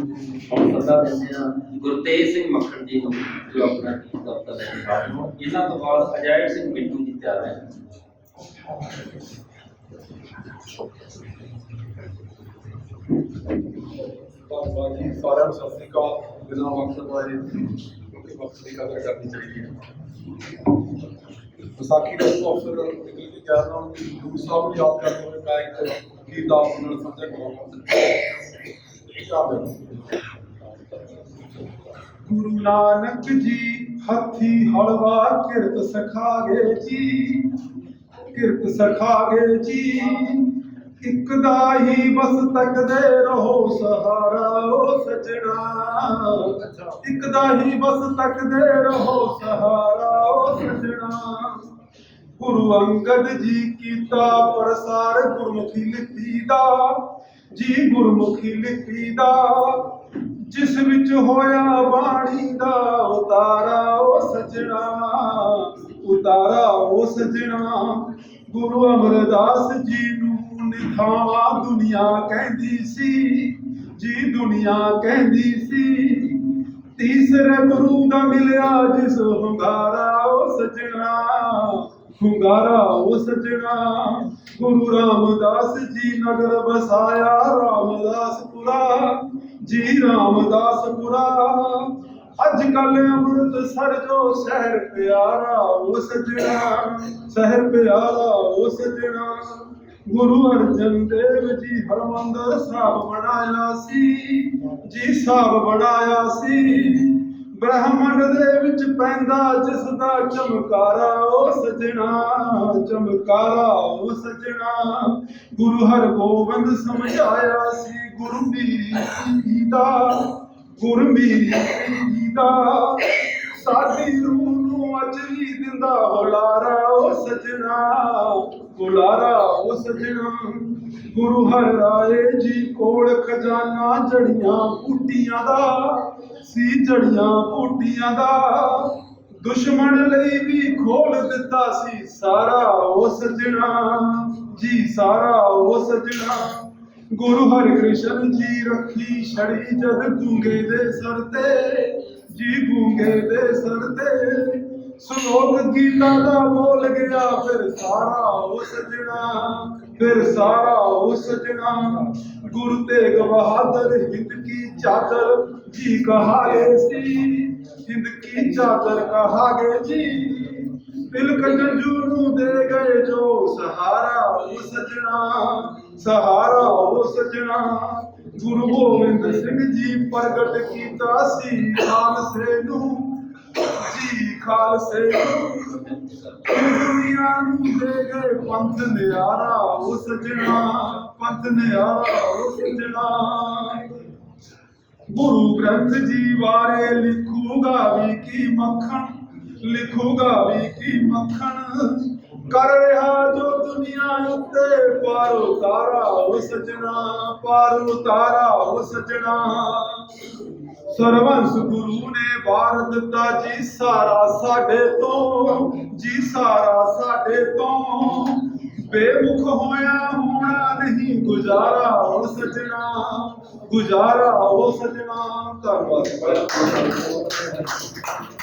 ਹੁਣ ਸੱਦਾ ਦਿੰਦੇ ਆ ਗੁਰਤੇਜ ਸਿੰਘ ਮੱਖਣ ਜੀ ਨੂੰ ਜੋ ਆਪਣਾ ਦਫ਼ਤਰ ਦੇ ਇੰਚਾਰਜ ਨੂੰ ਇਹਨਾਂ ਤੋਂ ਬਾਅਦ ਅਜਾਇਬ ਸਿੰਘ ਮਿੱਟੂ ਜੀ ਤਿਆਰ ਹੈ ਧੰਨਵਾਦ ਜੀ ਸਾਰਿਆਂ ਨੂੰ ਸਤਿ ਸ੍ਰੀ ਅਕਾਲ ਮੇਰਾ ਨਾਮ ਅਕਸਰ ਬਾਰੇ ਕਿਉਂਕਿ ਵਕਤ ਦੀ ਕਦਰ ਕਰਨੀ ਚਾਹੀਦੀ ਹੈ ਵਿਸਾਖੀ ਦਾ ਉਹ ਅਵਸਰ ਨਿਕਲ ਕੇ ਗਿਆ ਤਾਂ ਗੁਰੂ ਸਾਹਿਬ ਨੂੰ ਯਾਦ ਕਰਦੇ ਹੋਏ ਮੈਂ ਇੱਕ ਗੀਤ ਆਪ ਨਾਲ ਸਾਂਝਾ ਕਰਾਂਗਾ ਗੁਰੂ ਨਾਨਕ ਜੀ, ਹੱਥੀ ਹਲਵਾ ਕਿਰਤ ਸਖਾਗੇ ਜੀ। ਕਿਰਤ ਸਖਾਗੇ ਜੀ। ਇੱਕ ਦਾ ਹੀ ਬਸ ਤੱਕਦੇ ਰਹੋ ਸਹਾਰਾ ਓ ਸਜਣਾ। ਇੱਕ ਦਾ ਹੀ ਬਸ ਤੱਕਦੇ ਰਹੋ ਸਹਾਰਾ ਓ ਸਜਣਾ। ਗੁਰੂ ਅੰਗਦ ਜੀ ਕੀਤਾ ਪ੍ਰਸਾਰ ਗੁਰਮੁਖੀ ਲਿਪੀ ਦਾ। ਜੀ ਗੁਰਮੁਖੀ ਲਿਪੀ ਦਾ। ਜਿਸ ਵਿੱਚ ਹੋਇਆ ਬਾਣੀ ਦਾ ਉਤਾਰਾ ਓ ਸਜਣਾ। ਉਤਾਰਾ ਓ ਸਜਣਾ। ਗੁਰੂ ਅਮਰਦਾਸ ਜੀ ਨੂੰ ਨਿਥਾਵਾਂ ਦੁਨੀਆ ਕਹਿੰਦੀ ਸੀ, ਜੀ ਦੁਨੀਆ ਕਹਿੰਦੀ ਸੀ। ਤੀਸਰੇ ਗੁਰੂ ਦਾ ਮਿਲਿਆ ਜਿਸ ਹੁੰਗਾਰਾ, ਉਹ ਸਜਣਾ। ਹੁੰਗਾਰਾ ਉਹ ਸਜਣਾ ਗੁਰੂ ਰਾਮਦਾਸ ਜੀ ਨਗਰ ਬਸਾਇਆ ਰਾਮਦਾਸਪੁਰਾ। ਜੀ ਰਾਮਦਾਸਪੁਰਾ। ਅੱਜ ਕੱਲ ਅੰਮ੍ਰਿਤਸਰ ਜੋ ਸ਼ਹਿਰ ਪਿਆਰਾ ਉਹ ਸਜਣਾ ਸ਼ਹਿਰ ਪਿਆਰਾ ਉਹ ਸਜਣਾ ਗੁਰੂ ਅਰਜਨ ਦੇਵ ਜੀ ਹਰਮੰਦਰ ਸਾਹਿਬ ਬਣਾਇਆ ਸੀ। ਜੀ ਸਾਹਿਬ ਬਣਾਇਆ ਸੀ। ਬ੍ਰਹਮੰਡ ਦੇ ਵਿੱਚ ਪੈਂਦਾ ਜਿਸ ਦਾ ਚਮਕਾਰਾ ਉਹ ਸਜਣਾ ਚਮਕਾਰਾ ਉਹ ਸਜਣਾ ਗੁਰੂ ਹਰਗੋਬਿੰਦ ਸਮਝਾਇਆ ਸੀ ਗੁਰੂ ਦਾ ਗੁਰੂ ਦਾ ਸਾਡੀ ਰੂਹ ਨੂੰ ਅੱਜ ਵੀ ਦਿੰਦਾ ਹੁਲਾਰਾ ਉਹ ਸਜਣਾ ਹੁਲਾਰਾ ਉਹ ਸਜਣਾ ਗੁਰੂ ਹਰ ਰਾਏ ਜੀ ਕੋਲ ਖਜ਼ਾਨਾ ਜੜੀਆਂ ਬੂਟੀਆਂ ਦਾ, ਸੀ ਜੜੀਆਂ ਬੂਟੀਆਂ ਦਾ। ਦੁਸ਼ਮਣ ਲਈ ਵੀ ਖੋਲ ਦਿੱਤਾ ਸੀ ਸਾਰਾ ਉਹ ਸਜਣਾ ਜੀ, ਸਾਰਾ ਉਹ ਸਜਣਾ ਗੁਰੂ ਹਰਿਕ੍ਰਿਸ਼ਨ ਜੀ ਰੱਖੀ ਛੜੀ ਜਦ ਗੂੰਗੇ ਦੇ ਸਰ ਤੇ, ਜੀ ਗੂੰਗੇ ਦੇ ਸਰ ਤੇ। ਸ਼ਲੋਕ ਗੀਤਾ ਦਾ ਬੋਲ ਗਿਆ, ਫਿਰ ਸਾਰਾ ਉਹ ਸਜਣਾ, ਫਿਰ ਸਾਰਾ ਉਹ ਸਜਣਾ। ਗੁਰੂ ਤੇਗ ਬਹਾਦਰ, ਹਿੰਦ ਕੀ ਚਾਦਰ ਜੀ ਕਹਾਗੇ ਸੀ? ਹਿੰਦ ਕੀ ਚਾਦਰ ਕਹਾਗੇ ਜੀ? ਤਿਲਕ ਜੰਜੂ ਨੂੰ ਦੇ ਗਏ ਜੋ ਸਹਾਰਾ ਉਹ ਸਜਣਾ, ਸਹਾਰਾ ਉਹ ਸਜਣਾ। ਗੁਰੂ ਗੋਬਿੰਦ ਸਿੰਘ ਜੀ ਪ੍ਰਗਟ ਕੀਤਾ ਸੀ ਖਾਲਸੇ ਨੂੰ। ਜੀ ਖਾਲਸੇ। ਨੂੰ ਦੁਨੀਆ ਨੂੰ ਦੇ ਗਏ ਪੰਥ ਨਿਆਰਾ ਉਹ ਸਜਣਾ ਪੰਥ ਨਿਆਰਾ ਉਹ ਸਜਣਾ ਗੁਰੂ ਗ੍ਰੰਥ ਜੀ ਬਾਰੇ ਲਿਖੂਗਾ ਵੀ ਕੀ ਮੱਖਣ, ਲਿਖੂਗਾ ਵੀ ਕੀ ਮੱਖਣ। ਕਰ ਰਿਹਾ ਜੋ ਦੁਨੀਆ ਉੱਤੇ, ਪਾਰ ਉਤਾਰਾ ਉਹ ਸਜਣਾ ਪਾਰ ਉਤਾਰਾ ਉਹ ਸਜਣਾ ਸਰਵੰਸ ਗੁਰੂ ਨੇ ਵਾਰ ਦਿੱਤਾ ਜੀ ਸਾਰਾ ਸਾਡੇ ਤੋਂ, ਜੀ ਸਾਰਾ ਸਾਡੇ ਤੋਂ। ਬੇਮੁਖ ਹੋਇਆ ਹੋਣਾ ਨਹੀਂ, ਗੁਜ਼ਾਰਾ ਉਹ ਸਜਣਾ, ਗੁਜ਼ਾਰਾ ਉਹ ਸਜਣਾ। ਧੰਨਵਾਦ।